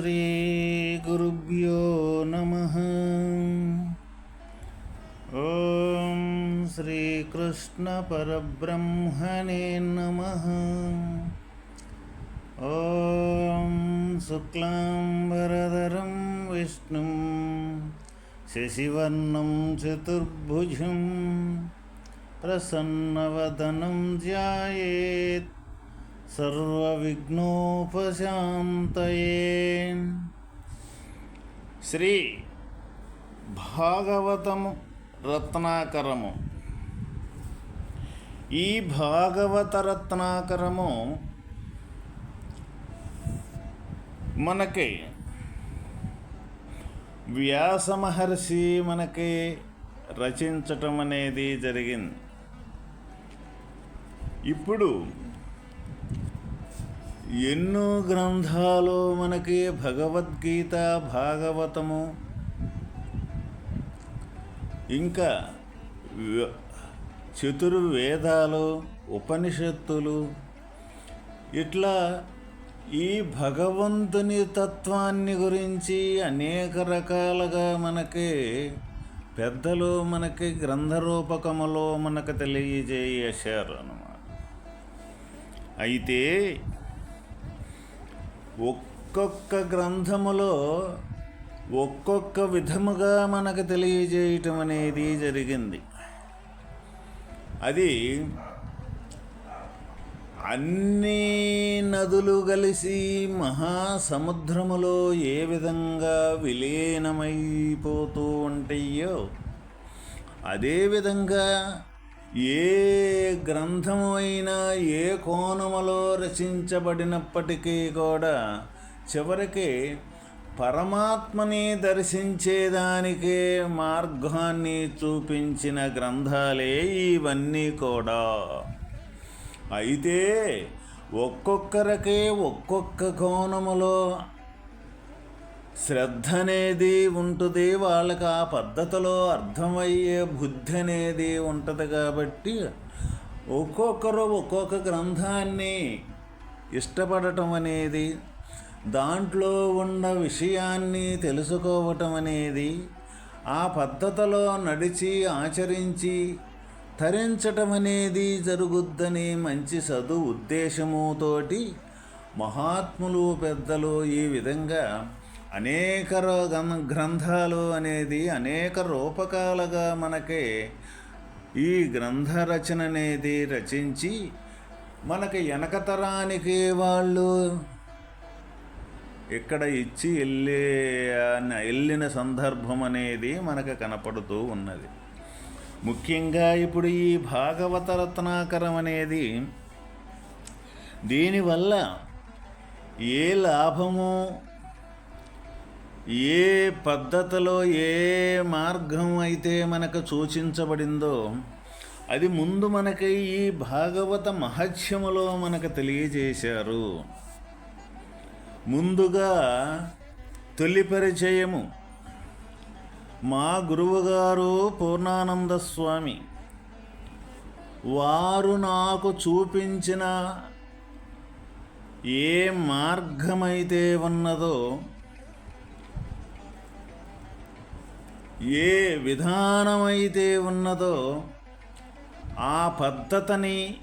శ్రీ గురుభ్యో నమ. ఓం శ్రీకృష్ణ పరబ్రహ్మణే నమ. ఓం శుక్లాంబరధరం విష్ణు శశివర్ణం చతుర్భుజం ప్రసన్నవదనం ధ్యాయేత్. సర్వవిఘ్నోపశాంతయే. శ్రీ భాగవతము రత్నాకరము. ఈ భాగవత రత్నాకరము మనకి వ్యాస మహర్షి మనకి రచించటం అనేది జరిగింది. ఇప్పుడు ఎన్నో గ్రంథాలు మనకి భగవద్గీత భాగవతము. ఇంకా చతుర్వేదాలు ఉపనిషత్తులు. ఇట్లా ఈ భగవంతుని తత్వాన్ని గురించి అనేక రకాలుగా మనకి పెద్దలు మనకి గ్రంథరూపకములో మనకు తెలియజేశారు అన్నమాట అయితే ఒక్కొక్క గ్రంథములో ఒక్కొక్క విధముగా మనకు తెలియజేయటం అనేది జరిగింది. అది అన్ని నదులు కలిసి మహాసముద్రములో ఏ విధంగా విలీనమైపోతూ ఉంటాయో అదేవిధంగా ఏ గ్రంథమైనా అయినా ఏ కోణములో రచించబడినప్పటికీ కూడా చివరికి పరమాత్మని దర్శించేదానికే మార్గాన్ని చూపించిన గ్రంథాలే ఇవన్నీ కూడా. అయితే ఒక్కొక్కరికే ఒక్కొక్క కోణములో శ్రద్ధ అనేది ఉంటుంది వాళ్ళకి ఆ పద్ధతిలో అర్థమయ్యే బుద్ధి అనేది ఉంటుంది కాబట్టి ఒక్కొక్కరు ఒక్కొక్క గ్రంథాన్ని ఇష్టపడటం అనేది దాంట్లో ఉన్న విషయాన్ని తెలుసుకోవటం అనేది ఆ పద్ధతిలో నడిచి ఆచరించి తరించటం అనేది జరుగుద్దని మంచి చదువు ఉద్దేశముతోటి మహాత్ములు పెద్దలు ఈ విధంగా అనేక ర- గ్రంథాలు అనేది అనేక రూపకాలుగా మనకి ఈ గ్రంథ రచన అనేది రచించి మనకి వెనకతరానికి వాళ్ళు ఇక్కడ ఇచ్చి వెళ్ళే వెళ్ళిన సందర్భం అనేది మనకు కనపడుతూ ఉన్నది. ముఖ్యంగా ఇప్పుడు ఈ భాగవత రత్నాకరం అనేది దీనివల్ల ఏ లాభము ఏ పద్ధతిలో ఏ మార్గం అయితే మనకు సూచించబడిందో అది ముందు మనకి ఈ భాగవత మహత్యములో మనకు తెలియజేశారు. ముందుగా తొలి పరిచయము. మా గురువుగారు పూర్ణానంద స్వామి వారు నాకు చూపించిన ఏ మార్గమైతే ఉన్నదో ఏ విధానమైతే ఉన్నదో ఆ పద్ధతిని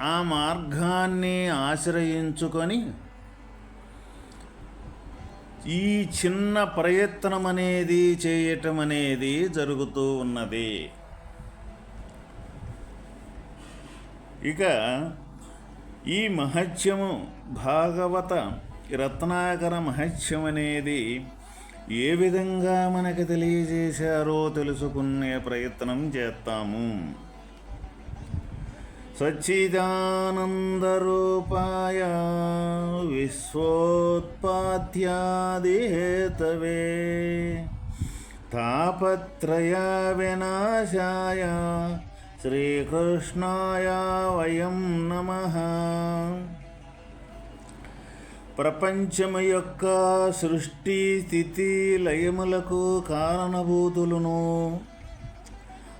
ఆ మార్గాన్ని ఆశ్రయించుకొని ఈ చిన్న ప్రయత్నం అనేది చేయటం అనేది జరుగుతూ ఉన్నది. ఇక ఈ మహత్యము భాగవత రత్నాకర మహత్యం అనేది ఏ విధంగా మనకి తెలియజేశారో తెలుసుకునే ప్రయత్నం చేస్తాము. సచ్చిదానందరూపాయ విశ్వోత్పాద్యాదిహేతవే. తాపత్రయ వినాశాయ. శ్రీకృష్ణాయ వయం నమ. ప్రపంచము యొక్క సృష్టి స్థితి లయములకు కారణభూతులను.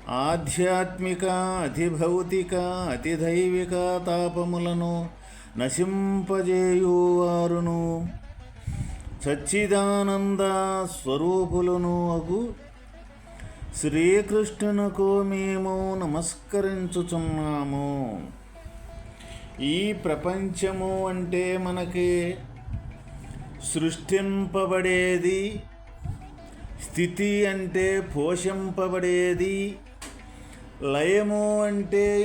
ఆధ్యాత్మిక అతిభౌతిక అతిదైవిక తాపములను నశింపజేయువారును. సచ్చిదానంద స్వరూపులను అగు శ్రీకృష్ణునకు మేము నమస్కరించుచున్నాము. ఈ ప్రపంచము అంటే మనకి సృష్టింపబడేది. స్థితి అంటే పోషింపబడేది. లయము అంటే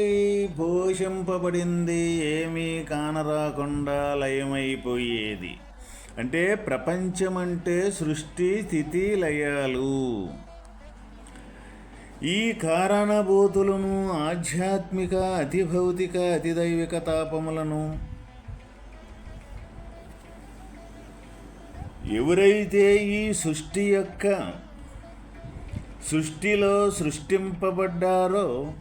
పోషింపబడింది ఏమీ కానరాకుండా లయమైపోయేది. అంటే ప్రపంచం అంటే సృష్టి స్థితి లయాలు. ఈ కారణభూతులను ఆధ్యాత్మిక అతిభౌతిక అతిదైవిక తాపములను ఎవరైతే ఈ సృష్టి యొక్క సృష్టిలో సృష్టింపబడ్డారో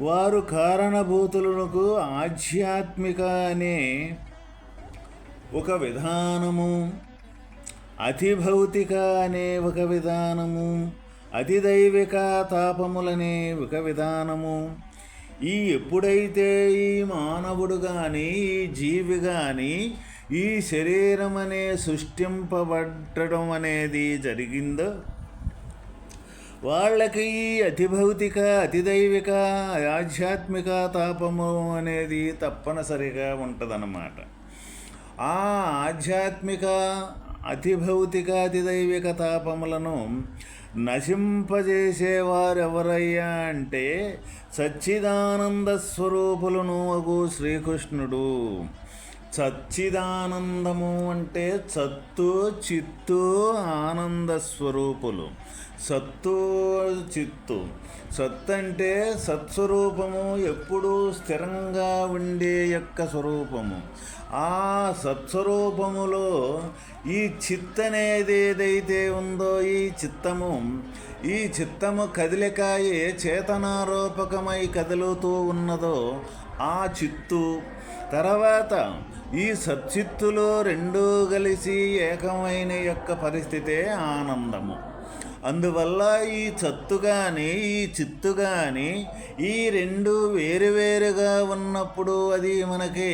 వారు కారణభూతులకు ఆధ్యాత్మిక అనే ఒక విధానము అతిభౌతిక అనే ఒక విధానము అతిదైవిక తాపములనే ఒక విధానము. ఈ ఎప్పుడైతే ఈ మానవుడు కానీ ఈ జీవి కానీ ఈ శరీరం అనే సృష్టింపబడటం అనేది జరిగిందో వాళ్ళకి ఈ అతిభౌతిక అతిదైవిక ఆధ్యాత్మిక తాపము అనేది తప్పనిసరిగా ఉంటుందన్నమాట. ఆ ఆధ్యాత్మిక అతిభౌతిక అతిదైవిక తాపములను నశింపజేసేవారు ఎవరయ్యా అంటే సచ్చిదానంద స్వరూపులను అగు శ్రీకృష్ణుడు. సచ్చిదానందము అంటే సత్తు చిత్తు ఆనంద స్వరూపులు. సత్తు చిత్తు. సత్ అంటే సత్స్వరూపము ఎప్పుడూ స్థిరంగా ఉండే యొక్క స్వరూపము. ఆ సత్స్వరూపములో ఈ చిత్ అనేది ఏదైతే ఉందో ఈ చిత్తము ఈ చిత్తము కదిలికాయే చేతనారూపకమై కదులుతూ ఉన్నదో ఆ చిత్తు. తర్వాత ఈ సచ్చిత్తులో రెండూ కలిసి ఏకమైన యొక్క పరిస్థితే ఆనందము. అందువల్ల ఈ చత్తు కానీ ఈ చిత్తు కానీ ఈ రెండు వేరువేరుగా ఉన్నప్పుడు అది మనకి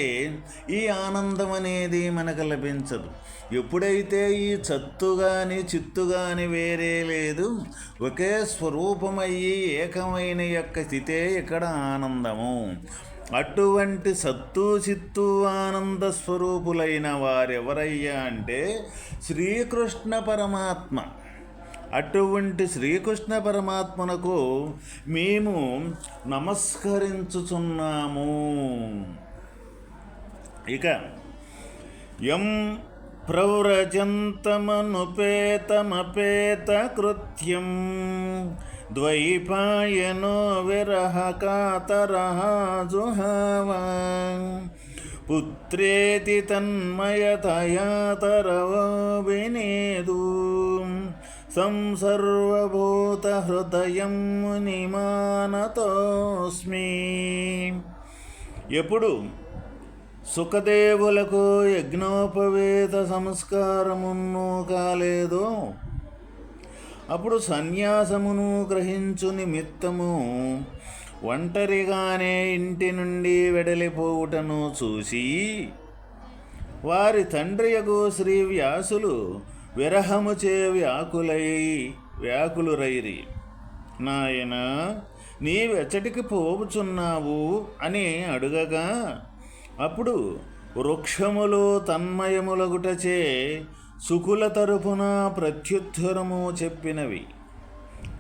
ఈ ఆనందం అనేది మనకు లభించదు. ఎప్పుడైతే ఈ చత్తు కానీ చిత్తు కానీ వేరే లేదు ఒకే స్వరూపమయ్యి ఏకమైన యొక్క స్థితే ఇక్కడ ఆనందము. అటువంటి సత్తు చిత్తు ఆనంద స్వరూపులైన వారెవరయ్యా అంటే శ్రీకృష్ణ పరమాత్మ. అటువంటి శ్రీకృష్ణ పరమాత్మనకు మేము నమస్కరించుచున్నాము. ఇక ఎం ప్రవ్రజంతమనుపేతమపేత కృత్యం ద్వైపాయనో విరహ కాతరః జుహావా పుత్రేతి తన్మయతయాతరవో వినేదు సంసర్వభూతహృదయం మునిమానతోస్మి ఎప్పుడు సుఖదేవులకు యజ్ఞోపవేత సంస్కారమును కాలేదో అప్పుడు సన్యాసమును గ్రహించు నిమిత్తము ఒంటరిగానే ఇంటి నుండి వెడలిపోవుటను చూసి వారి తండ్రియగు శ్రీ వ్యాసులు విరహముచే వ్యాకులై వ్యాకులురైరి. నాయన నీవెచ్చటికి పోవుచున్నావు అని అడుగగా అప్పుడు వృక్షములు తన్మయములగుటచే సుకుల తరపున ప్రత్యుత్తరము చెప్పినవి.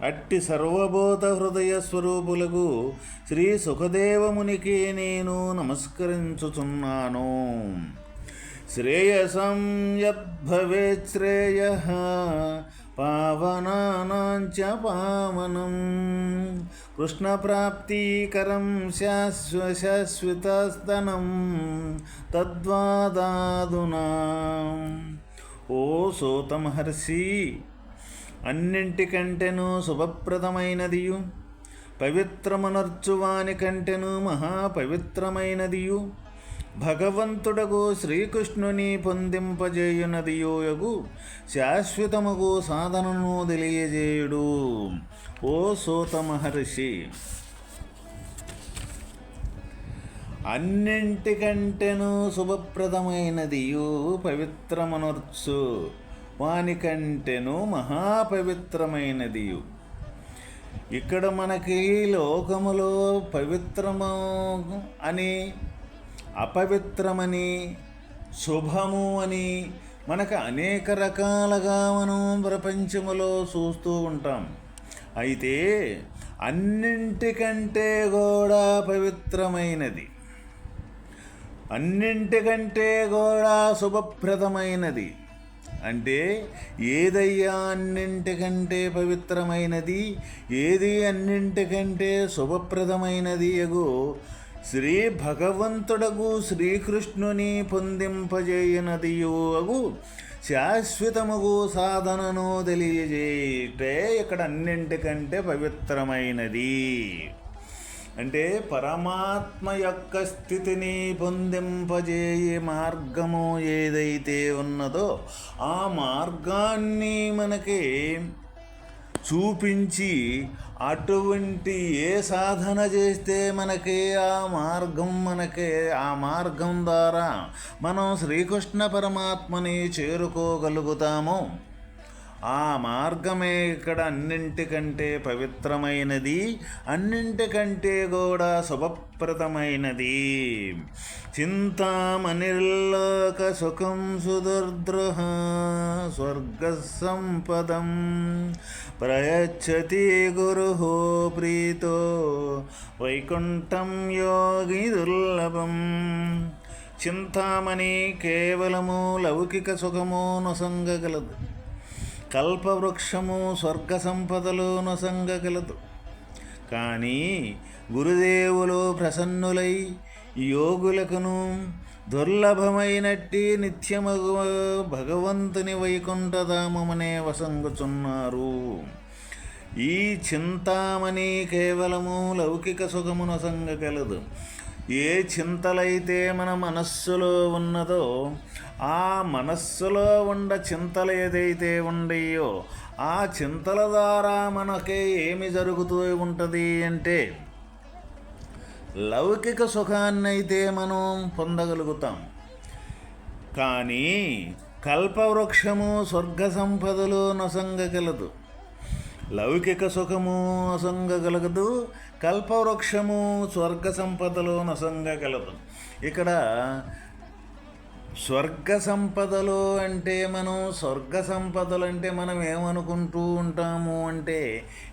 అట్టి సర్వబోధ హృదయ స్వరూపులకు శ్రీ సుఖదేవమునికి నేను నమస్కరించుచున్నాను. శ్రేయసం యద్భవేత్ శ్రేయ పావనానాంచ పావనం. కృష్ణప్రాప్తికరం శాశ్వ శాశ్వతస్తనం తద్వాదాదునా. ఓ సూతమహర్షి అన్నింటికంటెను శుభప్రదమైనదియు. పవిత్రమునర్చువాని కంటెను మహాపవిత్రమైనదియు. భగవంతుడకు శ్రీకృష్ణుని పొందింపజేయునదియోయగు శాశ్వతముగు సాధనను తెలియజేయుడు. ఓ సూత మహర్షి అన్నింటికంటేను శుభప్రదమైనదియు పవిత్రమనొచ్చు వానికంటేను మహాపవిత్రమైనదియు ఇక్కడ మనకి లోకములో పవిత్రము అని అపవిత్రమని శుభము అని మనకు అనేక రకాలుగా మనం ప్రపంచములో చూస్తూ ఉంటాం. అయితే అన్నింటికంటే కూడా పవిత్రమైనది అన్నింటికంటే కూడా శుభప్రదమైనది. అంటే ఏదయ్యా అన్నింటికంటే పవిత్రమైనది ఏది అన్నింటికంటే శుభప్రదమైనది ఎగు శ్రీ భగవంతుడగు శ్రీకృష్ణుని పొందింపజేయనదియు అగు శాశ్వతముగు సాధనను తెలియజేయటే ఇక్కడ అన్నింటికంటే పవిత్రమైనది. అంటే పరమాత్మ యొక్క స్థితిని పొందింపజేయే మార్గము ఏదైతే ఉన్నదో ఆ మార్గాన్ని మనకి చూపించి అటువంటి ఏ సాధన చేస్తే మనకి ఆ మార్గం మనకి ఆ మార్గం ద్వారా మనం శ్రీకృష్ణ పరమాత్మని చేరుకోగలుగుతాము ఆ మార్గమే ఇక్కడ అన్నింటికంటే పవిత్రమైనది అన్నింటికంటే కూడా శుభప్రదమైనది. చింతామణిర్లోక సుఖం సుదుర్ద్రుహ స్వర్గ సంపదం ప్రయచ్చతి గురు ప్రీతో వైకుంఠం యోగి దుర్లభం. చింతామణి కేవలము లౌకిక సుఖము నొసంగగలదు కల్పవృక్షము స్వర్గ సంపదలు నొసంగగలదు కానీ గురుదేవులు ప్రసన్నులై యోగులకును దుర్లభమైనట్టి నిత్యమగు భగవంతుని వైకుంఠధామమనే వసంగుచున్నారు. ఈ చింతామణి కేవలము లౌకిక సుఖమున సంగగలదు. ఏ చింతలైతే మన మనస్సులో ఉన్నదో ఆ మనస్సులో ఉండ చింతలు ఏదైతే ఉండయో ఆ చింతల ద్వారా మనకి ఏమి జరుగుతూ ఉంటుంది అంటే లౌకిక సుఖాన్నైతే మనం పొందగలుగుతాం. కానీ కల్పవృక్షము స్వర్గ సంపదలు నొసంగగలదు. లౌకిక సుఖము అసంగ కలగదు కల్పవృక్షము స్వర్గ సంపదలు కలదు ఇక్కడ స్వర్గ సంపదలు అంటే మనం స్వర్గ సంపదలు అంటే మనం ఏమనుకుంటూ ఉంటాము అంటే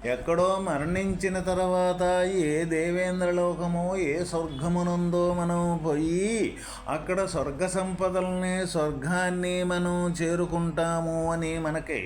ఎక్కడో మరణించిన తర్వాత ఏ దేవేంద్రలోకమో ఏ స్వర్గమునుందో మనం పోయి అక్కడ స్వర్గ సంపదల్ని స్వర్గాన్ని మనం చేరుకుంటాము అని మనకి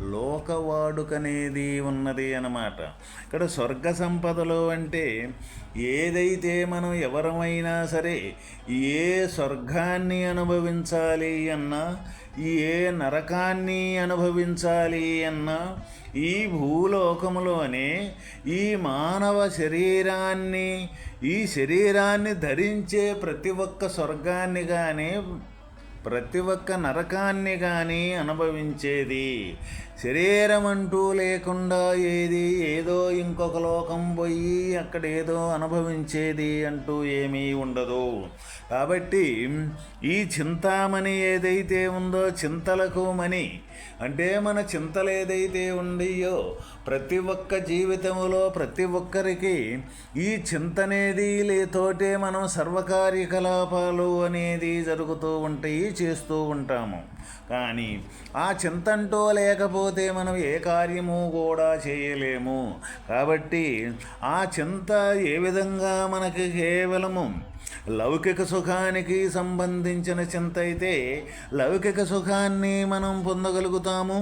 లోకవాడుకనేది ఉన్నది అన్నమాట. ఇక్కడ స్వర్గ సంపదలు అంటే ఏదైతే మనం ఎవరమైనా సరే ఏ స్వర్గాన్ని అనుభవించాలి అన్నా ఏ నరకాన్ని అనుభవించాలి అన్నా ఈ భూలోకములోనే ఈ మానవ శరీరాన్ని ఈ శరీరాన్ని ధరించే ప్రతి ఒక్క స్వర్గాన్ని కానీ ప్రతి ఒక్క నరకాన్ని కానీ అనుభవించేది శరీరం అంటూ లేకుండా ఏది ఏదో ఇంకొక లోకం పోయి అక్కడ ఏదో అనుభవించేది అంటూ ఏమీ ఉండదు. కాబట్టి ఈ చింతామణి ఏదైతే ఉందో చింతలకు మని అంటే మన చింతలు ఏదైతే ఉండియో ప్రతి ఒక్క జీవితంలో ప్రతి ఒక్కరికి ఈ చింతనేది లేతోటే మనం సర్వకార్యకలాపాలు అనేది జరుగుతూ ఉంటాయి చేస్తూ ఉంటాము. కానీ ఆ చింతంటూ లేకపోతే మనం ఏ కార్యము కూడా చేయలేము. కాబట్టి ఆ చింత ఏ విధంగా మనకి కేవలము లౌకిక సుఖానికి సంబంధించిన చింత అయితే లౌకిక సుఖాన్ని మనం పొందగలుగుతాము.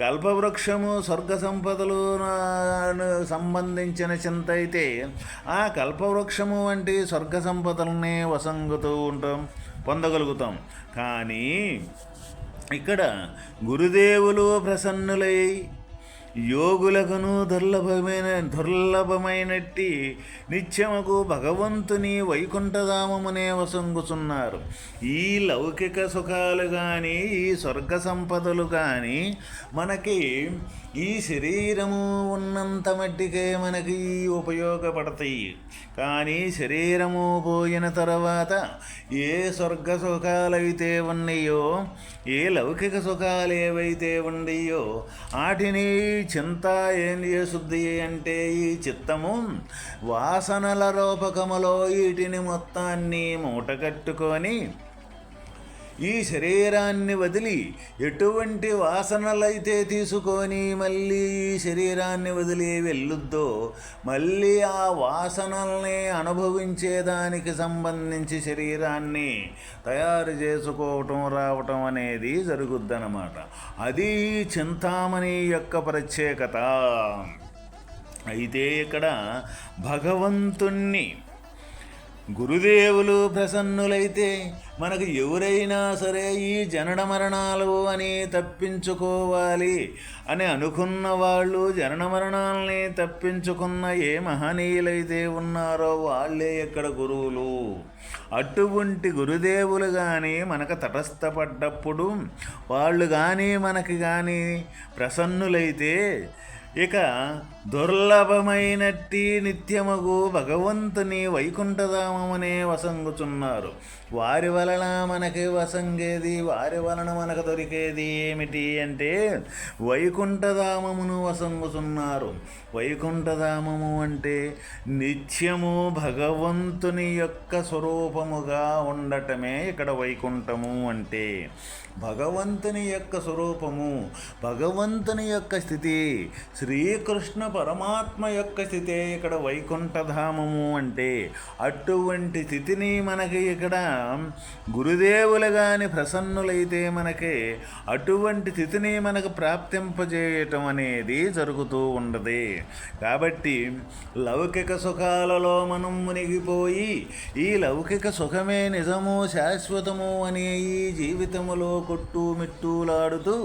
కల్పవృక్షము స్వర్గ సంపదలు సంబంధించిన చింత అయితే ఆ కల్పవృక్షము వంటి స్వర్గ సంపదలనే వసంగుతూ ఉంటాం పొందగలుగుతాం. కానీ ఇక్కడ గురుదేవులు ప్రసన్నులై యోగులకును దుర్లభమైన దుర్లభమైనట్టి నిత్యముకు భగవంతుని వైకుంఠధామమునే వసంగుచున్నారు. ఈ లౌకిక సుఖాలు కానీ ఈ స్వర్గ సంపదలు కానీ మనకి ఈ శరీరము ఉన్నంత మట్టికే మనకి ఉపయోగపడతాయి. కానీ శరీరము పోయిన తర్వాత ఏ స్వర్గ సుఖాలైతే ఉన్నాయో ఏ లౌకిక సుఖాలు ఏవైతే ఉన్నాయో వాటిని చింత ఏం చేస్తుంది అంటే ఈ చిత్తము. వాసనల రూపకములో వీటిని మొత్తాన్ని మూట కట్టుకొని ఈ శరీరాన్ని వదిలి ఎటువంటి వాసనలైతే తీసుకొని మళ్ళీ ఈ శరీరాన్ని వదిలి వెళ్ళుద్దో మళ్ళీ ఆ వాసనల్ని అనుభవించేదానికి సంబంధించి శరీరాన్ని తయారు చేసుకోవటం రావటం అనేది జరుగుద్దనమాట అది చింతామణి యొక్క ప్రత్యేకత. అయితే ఇక్కడ భగవంతుణ్ణి గురుదేవులు ప్రసన్నులైతే మనకు ఎవరైనా సరే ఈ జనన మరణాలు అని తప్పించుకోవాలి అని అనుకున్న వాళ్ళు జనన మరణాలని తప్పించుకున్న ఏ మహనీయులైతే ఉన్నారో వాళ్ళే ఇక్కడ గురువులు. అటువంటి గురుదేవులు కానీ మనకు తటస్థపడ్డప్పుడు వాళ్ళు కానీ మనకి కానీ ప్రసన్నులైతే ఇక దుర్లభమైనట్టి నిత్యముగు భగవంతుని వైకుంఠధామమునే వసంగుచున్నారు. వారి వలన మనకి వసంగేది వారి వలన మనకు దొరికేది ఏమిటి అంటే వైకుంఠధామమును వసంగుచున్నారు. వైకుంఠధామము అంటే నిత్యము భగవంతుని యొక్క స్వరూపముగా ఉండటమే ఇక్కడ వైకుంఠము అంటే. భగవంతుని యొక్క స్వరూపము భగవంతుని యొక్క స్థితి శ్రీకృష్ణ పరమాత్మ యొక్క స్థితే ఇక్కడ వైకుంఠధామము అంటే అటువంటి స్థితిని మనకి ఇక్కడ గురుదేవులు కానీ ప్రసన్నులైతే మనకి అటువంటి స్థితిని మనకు ప్రాప్తింపజేయటం అనేది జరుగుతూ ఉండదు. కాబట్టి లౌకిక సుఖాలలో మనం మునిగిపోయి ఈ లౌకిక సుఖమే నిజము శాశ్వతము అనే ఈ జీవితములో కొట్టుమిట్టులాడుతూ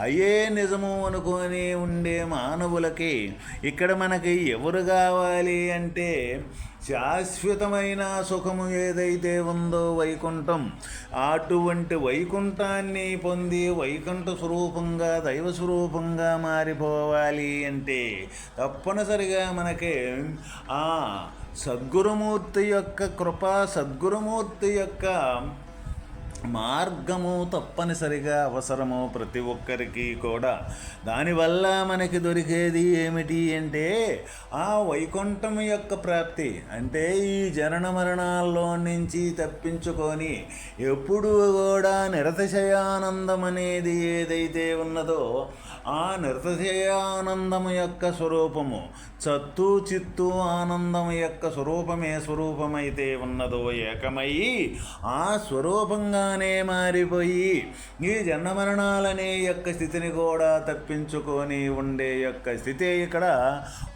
అయ్యే నిజము అనుకొని ఉండే మానవులకి ఇక్కడ మనకి ఎవరు కావాలి అంటే శాశ్వతమైన సుఖము ఏదైతే ఉందో వైకుంఠం అటువంటి వైకుంఠాన్ని పొంది వైకుంఠ స్వరూపంగా దైవ స్వరూపంగా మారిపోవాలి అంటే తప్పనిసరిగా మనకి ఆ సద్గురుమూర్తి యొక్క కృప సద్గురుమూర్తి యొక్క మార్గము తప్పనిసరిగా అవసరము ప్రతి ఒక్కరికి కూడా. దానివల్ల మనకి దొరికేది ఏమిటి అంటే ఆ వైకుంఠం యొక్క ప్రాప్తి. అంటే ఈ జనన మరణాల్లో నుంచి తప్పించుకొని ఎప్పుడు కూడా నిరతిశయానందం అనేది ఏదైతే ఉన్నదో ఆ నిర్తశయానందము యొక్క స్వరూపము చత్తు చిత్తు ఆనందం యొక్క స్వరూపమే స్వరూపమైతే ఉన్నదో ఏకమై ఆ స్వరూపంగానే మారిపోయి ఈ జన్మమరణాలనే యొక్క స్థితిని కూడా తప్పించుకొని ఉండే యొక్క స్థితి ఇక్కడ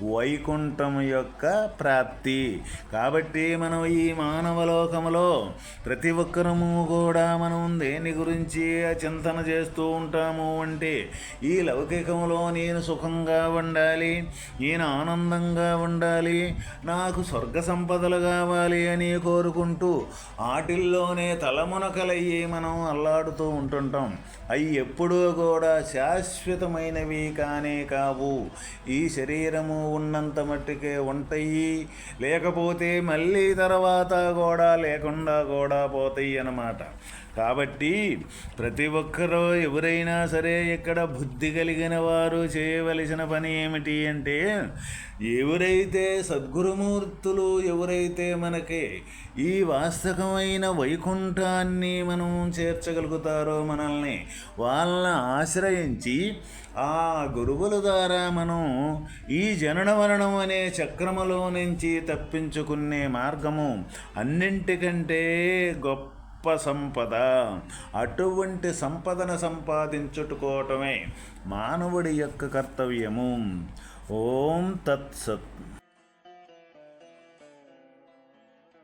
వైకుంఠం యొక్క ప్రాప్తి. కాబట్టి మనం ఈ మానవలోకములో ప్రతి ఒక్కరము కూడా మనం దేని గురించి చింతన చేస్తూ ఉంటాము అంటే ఈ లౌకికంలో నేను సుఖంగా ఉండాలి నేను ఆనందంగా ఉండాలి నాకు స్వర్గ సంపదలు కావాలి అని కోరుకుంటూ ఆటిల్లోనే తలమునకలయ్యి మనం అల్లాడుతూ ఉంటుంటాం. అవి ఎప్పుడూ కూడా శాశ్వతమైనవి కానే కావు. ఈ శరీరము ఉన్నంత మట్టుకే ఉంటాయి. లేకపోతే మళ్ళీ తర్వాత కూడా లేకుండా కూడా పోతాయి అన్నమాట. కాబట్టి ప్రతి ఒక్కరూ ఎవరైనా సరే ఇక్కడ బుద్ధి కలిగిన వారు చేయవలసిన పని ఏమిటి అంటే ఎవరైతే సద్గురుమూర్తులు ఎవరైతే మనకి ఈ వాస్తవమైన వైకుంఠాన్ని మనం చేర్చగలుగుతారో మనల్ని వాళ్ళని ఆశ్రయించి ఆ గురువుల ద్వారా మనం ఈ జనన మరణం అనే చక్రములో నుంచి తప్పించుకునే మార్గము అన్నింటికంటే గొప్ప గొప్ప సంపద. అటువంటి సంపదను సంపాదించుకోవటమే మానవుడి యొక్క కర్తవ్యము. ఓం తత్సత్.